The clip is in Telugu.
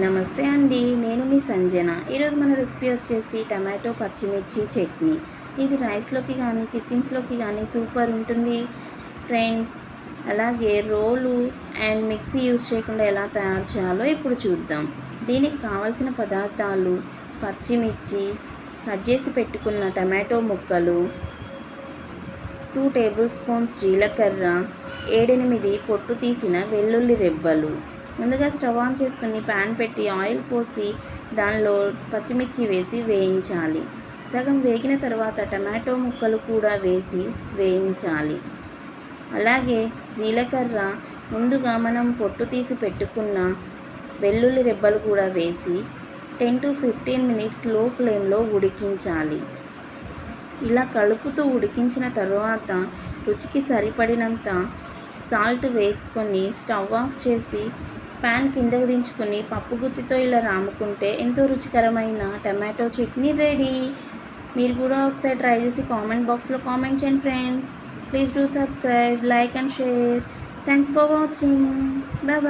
నమస్తే అండి నేను మీ సంజన. ఈరోజు మన రెసిపీ వచ్చేసి టమాటో పచ్చిమిర్చి చట్నీ. ఇది రైస్లోకి కానీ టిఫిన్స్లోకి కానీ సూపర్ ఉంటుంది. ఫ్రెండ్స్ అలాగే రోలు అండ్ మిక్సీ యూజ్ చేయకుండా ఎలా తయారు చేయాలో ఇప్పుడు చూద్దాం. దీనికి కావలసిన పదార్థాలు పచ్చిమిర్చి కట్ చేసి పెట్టుకున్న టమాటో ముక్కలు టూ టేబుల్ స్పూన్స్ జీలకర్ర ఏడెనిమిది పొట్టు తీసిన వెల్లుల్లి రెబ్బలు ముందుగా స్టవ్ ఆన్ చేసుకుని ప్యాన్ పెట్టి ఆయిల్ పోసి దానిలో పచ్చిమిర్చి వేసి వేయించాలి. సగం వేగిన తర్వాత టమాటో ముక్కలు కూడా వేసి వేయించాలి. అలాగే జీలకర్ర ముందుగా మనం పొట్టు తీసి పెట్టుకున్న వెల్లుల్లి రెబ్బలు కూడా వేసి టెన్ టు ఫిఫ్టీన్ మినిట్స్లో ఫ్లేమ్లో ఉడికించాలి. ఇలా కలుపుతూ ఉడికించిన తర్వాత రుచికి సరిపడినంత సాల్ట్ వేసుకొని స్టవ్ ఆఫ్ చేసి ప్యాన్ కిందకు దించుకొని పప్పు గుత్తితో ఇలా రాముకుంటే ఎంతో రుచికరమైన టమాటో చట్నీ రెడీ. మీరు కూడా ఒకసారి ట్రై చేసి కామెంట్ బాక్స్లో కామెంట్ చేయండి friends. Please do subscribe like and share. Thanks for watching. Bye